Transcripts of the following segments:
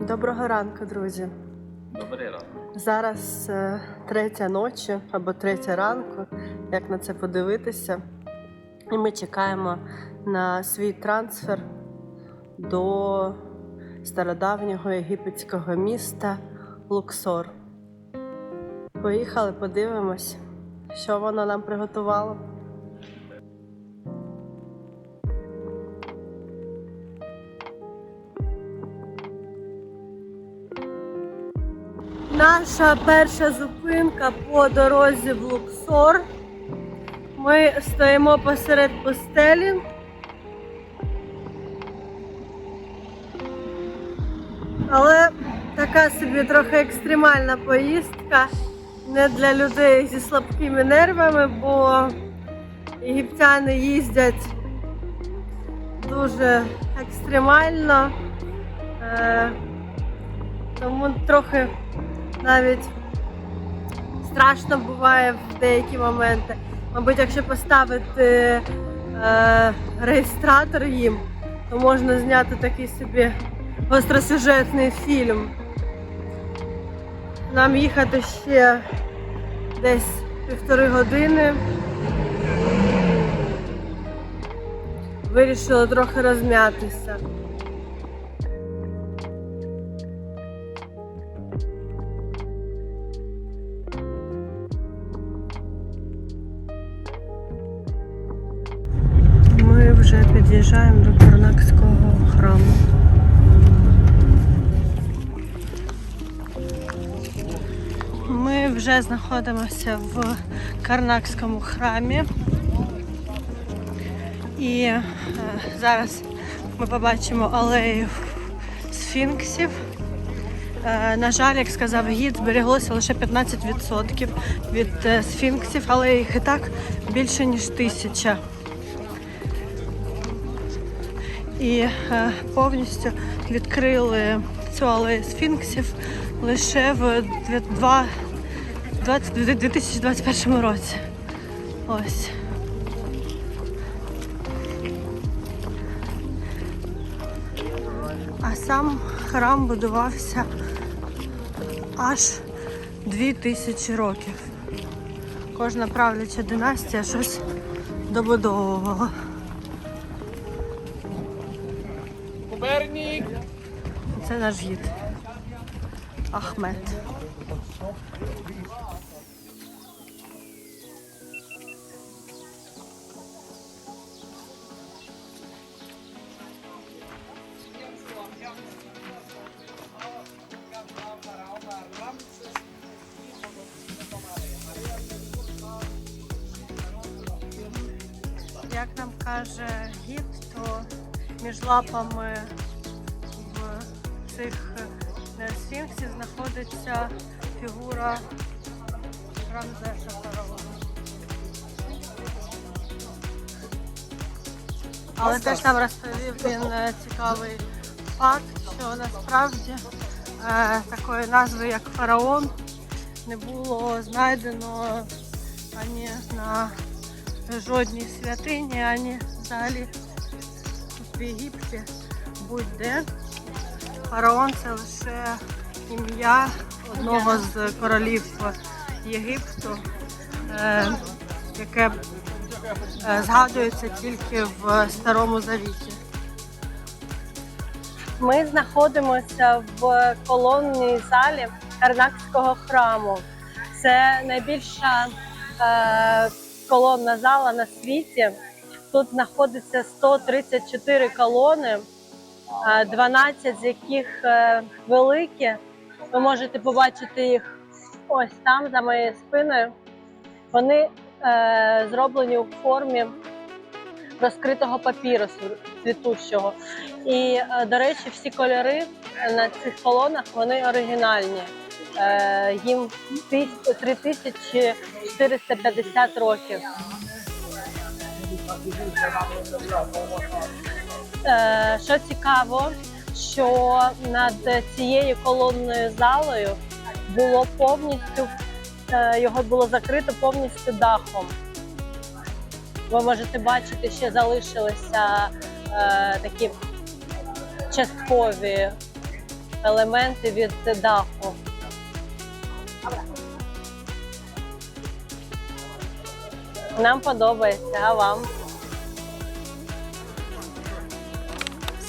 Доброго ранку, друзі. Добрий ранок. Зараз е, третя ночі або третя ранку, як на це подивитися. І ми чекаємо на свій трансфер до стародавнього єгипетського міста Луксор. Поїхали, подивимось, що воно нам приготувало. Наша перша зупинка по дорозі в Луксор. Ми стоїмо посеред пустелі. Але така собі трохи екстремальна поїздка не для людей зі слабкими нервами, бо єгиптяни їздять дуже екстремально. Е, тому трохи навіть страшно буває в деякі моменти. Мабуть, якщо поставити е, реєстратор їм, то можна зняти такий собі гостросюжетний фільм. Нам їхати ще десь півтори години. Вирішили трохи розм'ятися. Під'їжджаємо до Карнакського храму. Ми вже знаходимося в Карнакському храмі. І е, зараз ми побачимо алею сфінксів. Е, на жаль, як сказав гід, зберіглося лише 15% від е, сфінксів, але їх і так більше ніж тисяча. І е, повністю відкрили цю алею сфінксів лише в дві- два- 20 2021 році. Ось. А сам храм будувався аж 2000 років. Кожна правляча династія щось добудовувала. Кубернік! Це наш гід. Ахмед. Лапами в цих е, сфінксів знаходиться фігура Рамзеса фараона. Але теж нам розповів він е, цікавий факт, що насправді е, такої назви, як фараон, не було знайдено ані на жодній святині, ані взагалі в Єгипті будь-де. Фараон це лише ім'я одного з королів Єгипту, е, яке е, згадується тільки в Старому Завіті. Ми знаходимося в колонній залі Карнакського храму. Це найбільша е, колонна зала на світі. Тут знаходиться 134 колони, е, 12 з яких е, великі. Ви можете побачити їх ось там, за моєю спиною. Вони е, зроблені у формі розкритого папірусу цвітущого. І, е, до речі, всі кольори на цих колонах вони оригінальні. Е, їм тис- 3450 років. Е, Що цікаво, що над цією колонною залою було повністю е, його було закрито повністю дахом. Ви можете бачити, ще залишилися е, такі часткові елементи від даху. Нам подобається, а вам?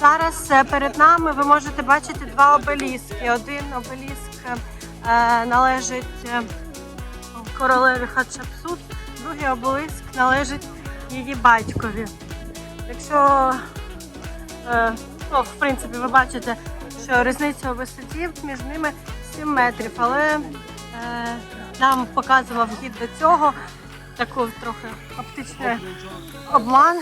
Зараз е, перед нами ви можете бачити два обеліски. Один обеліск е, належить е, королеві Хатшепсут, другий обеліск належить її батькові. Якщо, ну, в принципі, ви бачите, що різниця у висоті між ними 7 метрів, але нам показував гід до цього таку трохи оптичний обман.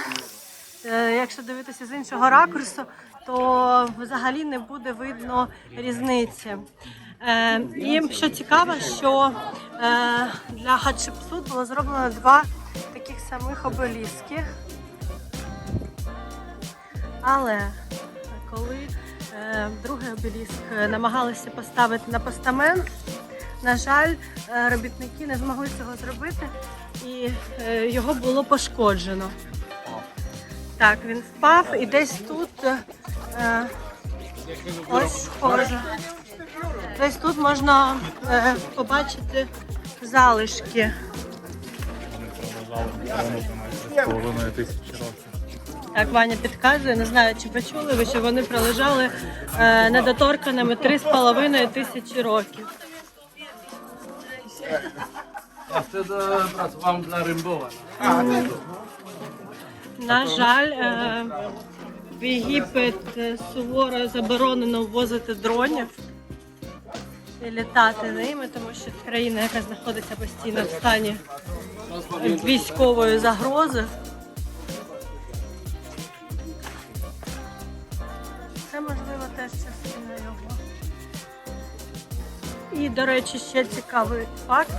Е, Якщо дивитися з іншого ракурсу, то взагалі не буде видно різниці. Е, І що цікаво, що е, для Хатшепсут було зроблено два таких самих обеліски. Але коли е, другий обеліск намагалися поставити на постамент, на жаль, е, робітники не змогли цього зробити і е, його було пошкоджено. Так, він впав і десь тут е, е, ось схоже. Десь тут можна е, побачити залишки. Так, Ваня підказує, не знаю, чи почули ви, що вони пролежали е, недоторканими 3,5 тисячі років. Ja wtedy pracowałem dla Rymbowa. На жаль, е, в Єгипет е, суворо заборонено ввозити дронів і літати ними, тому що це країна, яка знаходиться постійно в стані військової загрози. Це можливо теж частина його. І, до речі, ще цікавий факт,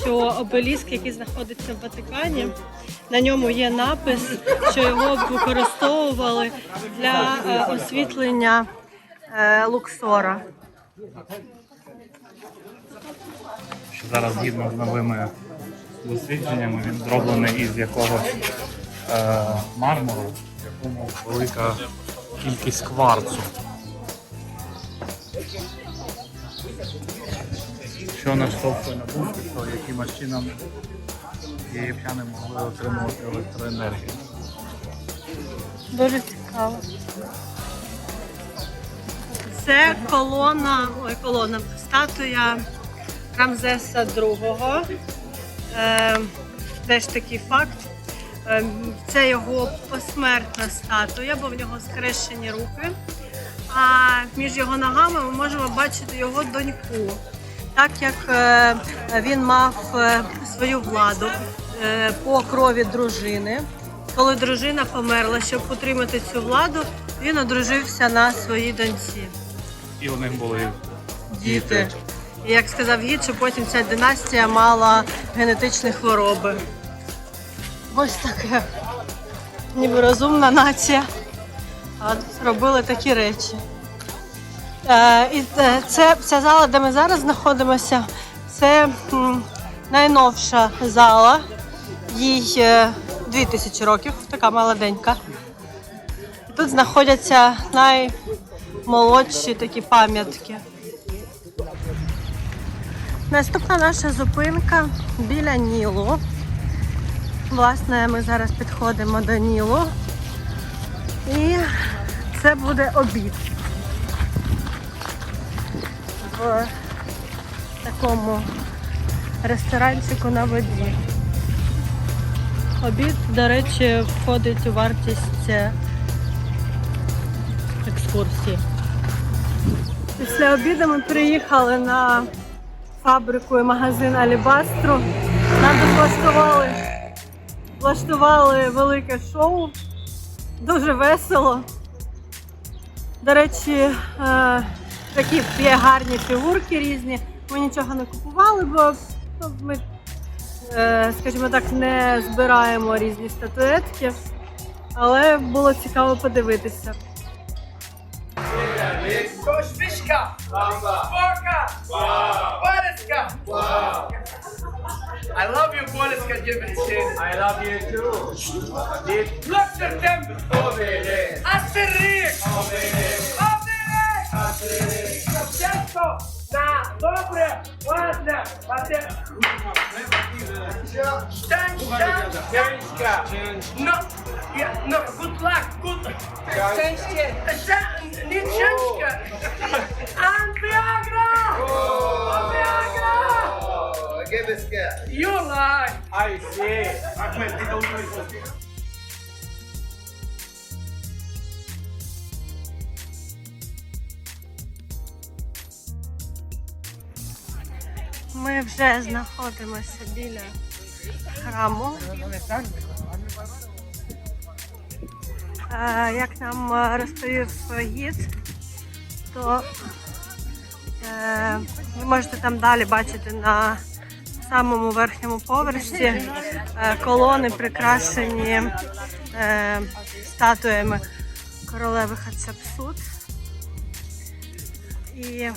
що обеліск, який знаходиться в Ватикані, на ньому є напис, що його використовували для е, освітлення е, Луксора. Що зараз згідно з новими дослідженнями він зроблений із якогось е, мармуру, в якому велика кількість кварцу. Що наштовхує на думку, що якимось чином єгиптяни могли отримувати електроенергію. Дуже цікаво. Це колона, ой, колона, статуя Рамзеса II. Е, теж такий факт. Е, це його посмертна статуя, бо в нього скрещені руки. А між його ногами ми можемо бачити його доньку. Так як е, він мав е, свою владу е, по крові дружини. Коли дружина померла, щоб утримати цю владу, він одружився на своїй доньці. І у них були Діти. І як сказав гід, що потім ця династія мала генетичні хвороби. Ось таке. Ніби розумна нація. А робили такі речі. Е, і е, це, ця зала, де ми зараз знаходимося, це найновша зала. Їй е, 2000 років, така молоденька. Тут знаходяться наймолодші такі пам'ятки. Наступна наша зупинка біля Нілу. Власне, ми зараз підходимо до Нілу. І це буде обід. В такому ресторанчику на воді. Обід, до речі, входить у вартість е, екскурсії. Після обіду ми приїхали на фабрику і магазин Алібастру. Нам тут влаштували, влаштували велике шоу. Дуже весело. До речі, е, такі є гарні фігурки різні. Ми нічого не купували, бо ну, ми, е, скажімо так, не збираємо різні статуетки. Але було цікаво подивитися. Koszmiszka! Boka! Boleska! I love you, Boleska Dziewczyny. I love you too. Look at them! Asterix! щоб на добре ладно. Штань, штань. Ну, ну, good luck, good. Szczęście. Nie szczęście. Antiagra! Antiagra! Give us care. You lie. I see. Вже знаходимося біля храму. Е, Як нам е, розповів гід, то е, ви можете там далі бачити на самому верхньому поверсі колони прикрашені статуями королеви Хатшепсут. І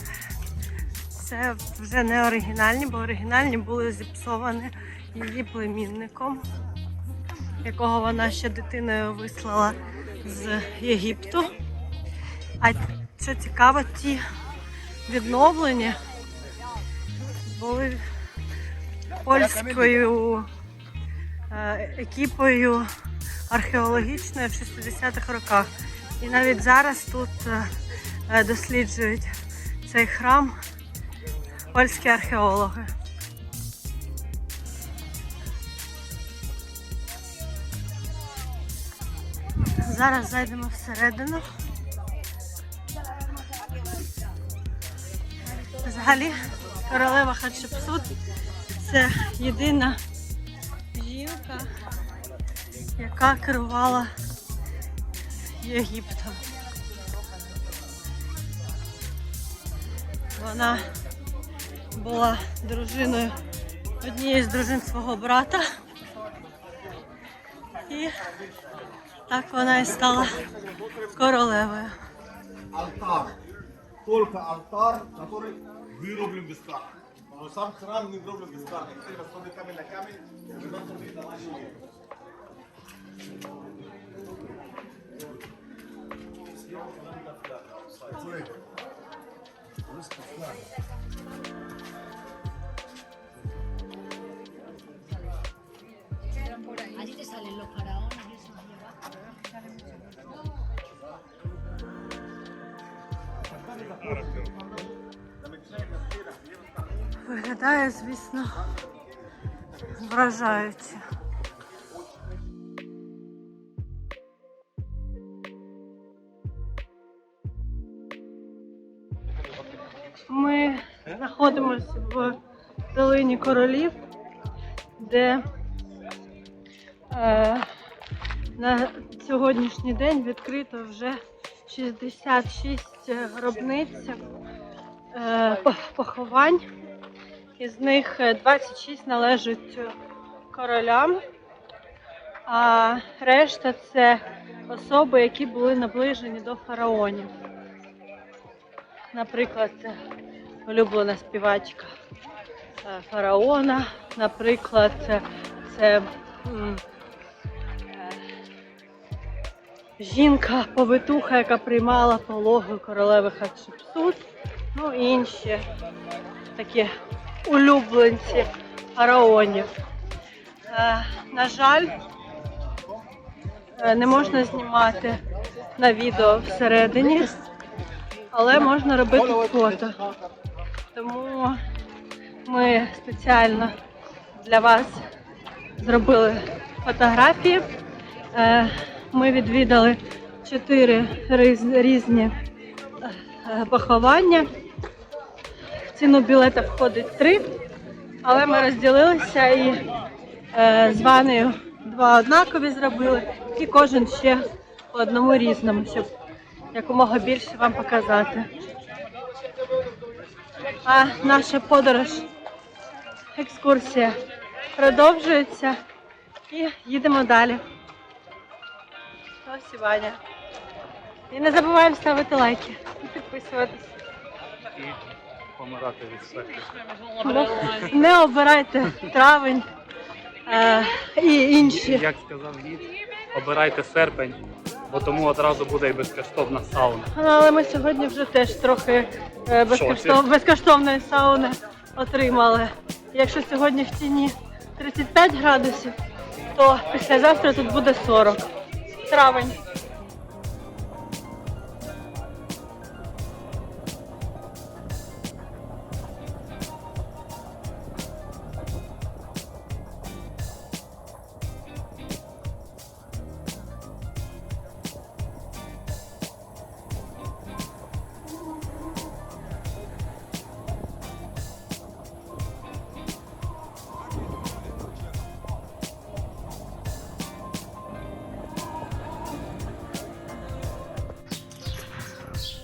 це вже не оригінальні, бо оригінальні були зіпсовані її племінником, якого вона ще дитиною вислала з Єгипту. А що цікаво, ті відновлені були польською е, екіпою археологічною в 60-х роках. І навіть зараз тут е, досліджують цей храм польські археологи. Зараз зайдемо всередину. Взагалі, королева Хатшепсут це єдина жінка, яка керувала Єгиптом. Вона була дружиною однієї з дружин свого брата. І так вона і стала королевою. Алтар. Только алтар, который выроблен без камня. Но сам храм не выроблен без камня. Если посмотрим камень на камень, вы посмотрите на наши мир. Виглядає, звісно, вражаюче. Ми знаходимося в долині королів, де е, на сьогоднішній день відкрито вже 66 гробниць е, поховань. Із них е, 26 належать е, королям, а решта це особи, які були наближені до фараонів. Наприклад, це улюблена співачка е, фараона, наприклад, це, е, жінка повитуха, яка приймала пологи королеви Хатшепсут, ну і інші такі улюбленці фараонів. Е, на жаль, не можна знімати на відео всередині, але можна робити фото. Тому ми спеціально для вас зробили фотографії. Е, Ми відвідали чотири різні е, поховання. В ціну білета входить три, але ми розділилися і е, з Ванею два однакові зробили, і кожен ще по одному різному, щоб якомога більше вам показати. А наша подорож, екскурсія продовжується і їдемо далі. Ось і Ваня. І не забуваємо ставити лайки і підписуватися. І помирати від смерті. Не обирайте травень е, і інші. Як сказав гід, обирайте серпень, бо тому одразу буде і безкоштовна сауна. Ну, але ми сьогодні вже теж трохи е, безкоштов... безкоштовної сауни отримали. Якщо сьогодні в тіні 35 градусів, то післязавтра тут буде 40. Травень.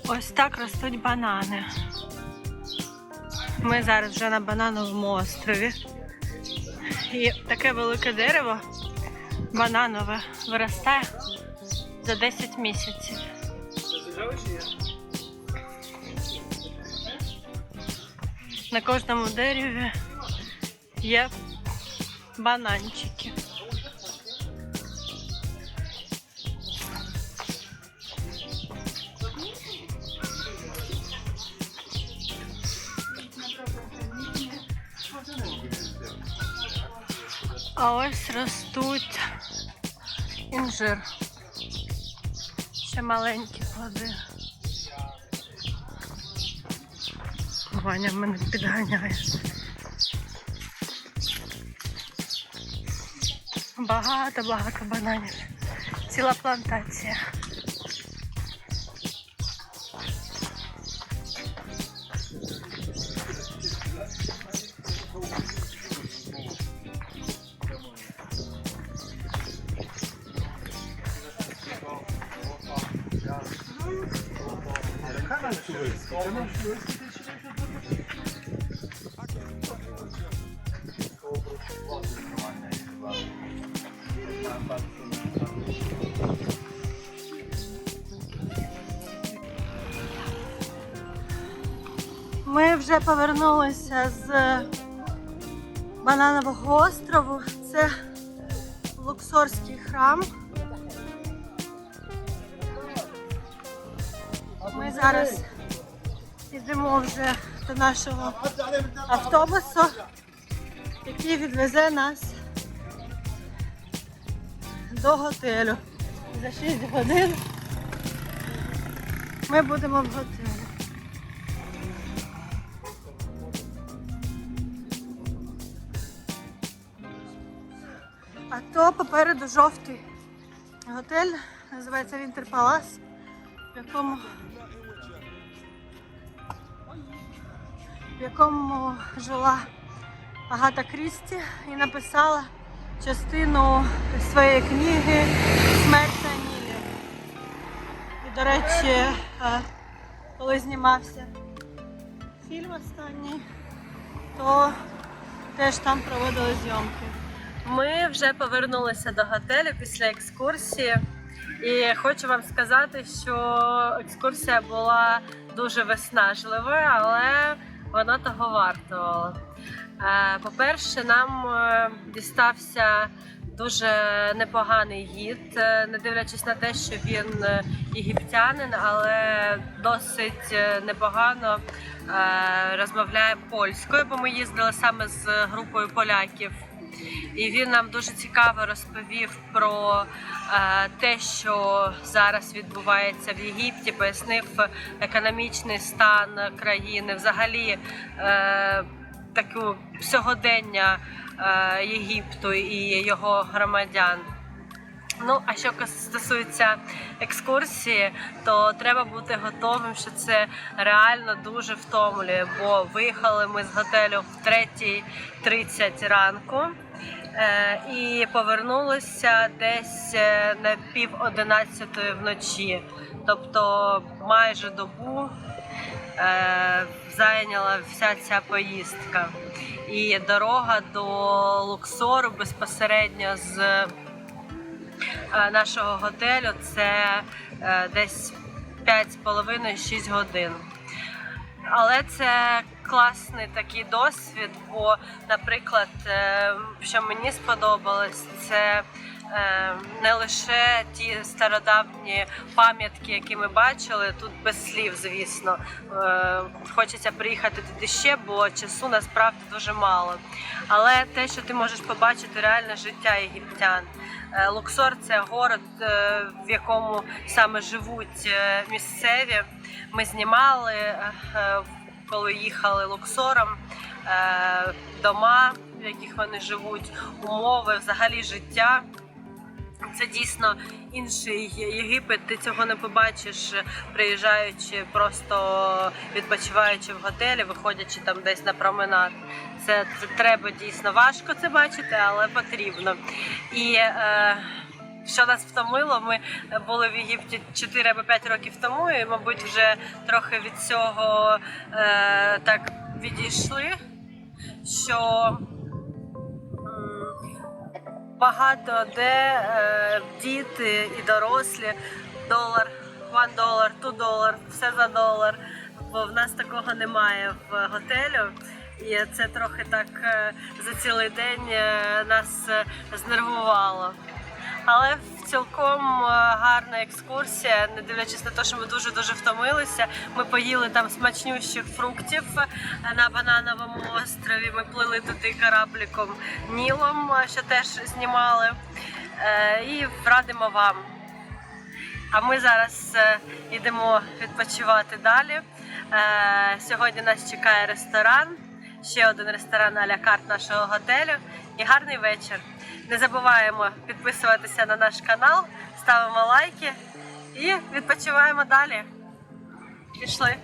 Ось так ростуть банани. Ми зараз вже на банановому острові. І таке велике дерево бананове виростає за 10 місяців. На кожному дереві є бананчики. А ось ростуть інжир. Ще маленькі плоди. Ваня мене підганяє. Багато-багато бананів. Ціла плантація. Ми вже повернулися з Бананового острову. Це Луксорський храм. Ми зараз йдемо вже до нашого автобусу, який відвезе нас до готелю. За 6 годин ми будемо в готелі. А то попереду жовтий готель, називається Вінтер Палас, в якому в якому жила Агата Крісті і написала частину своєї книги Смерть на Нілі. І, до речі, е, коли знімався фільм останній, то теж там проводили зйомки. Ми вже повернулися до готелю після екскурсії. І хочу вам сказати, що екскурсія була дуже виснажливою, але вона того вартувала. Е, По-перше, нам е, дістався дуже непоганий гід, е, не дивлячись на те, що він єгиптянин, але досить непогано розмовляє польською, бо ми їздили саме з групою поляків. І він нам дуже цікаво розповів про е, те, що зараз відбувається в Єгипті, пояснив економічний стан країни, взагалі е, таку сьогодення е, Єгипту і його громадян. Ну, а що стосується екскурсії, то треба бути готовим, що це реально дуже втомлює, бо виїхали ми з готелю в 3.30 ранку е, і повернулися десь е, на пів одинадцятої вночі. Тобто майже добу е, зайняла вся ця поїздка. І дорога до Луксору безпосередньо з нашого готелю це е, десь 5,5-6 годин. Але це класний такий досвід, бо, наприклад, е, що мені сподобалось, це е, не лише ті стародавні пам'ятки, які ми бачили, тут без слів, звісно. Е, Хочеться приїхати туди ще, бо часу насправді дуже мало. Але те, що ти можеш побачити реальне життя єгиптян. Е, Луксор це город, е, в якому саме живуть е, місцеві. Ми знімали, е, е, коли їхали Луксором, е, дома, в яких вони живуть, умови, взагалі життя. Це дійсно інший Єгипет. Ти цього не побачиш, приїжджаючи, просто відпочиваючи в готелі, виходячи там десь на променад. Це, це треба дійсно важко це бачити, але потрібно. І е, що нас втомило, ми були в Єгипті 4 або 5 років тому, і, мабуть, вже трохи від цього е, так відійшли, що багато де е, діти і дорослі долар, one долар, two долар, все за долар. Бо в нас такого немає в готелю. І це трохи так е, за цілий день е, нас знервувало. Але цілком е, гарна екскурсія, не дивлячись на те, що ми дуже дуже втомилися. Ми поїли там смачнющих фруктів е, на банановому острові. Ми плили туди корабліком Нілом, е, що теж знімали. І радимо вам. А ми зараз йдемо відпочивати далі. Сьогодні нас чекає ресторан, ще один ресторан а-ля карт нашого готелю. І гарний вечір. Не забуваємо підписуватися на наш канал, ставимо лайки і відпочиваємо далі. Пішли.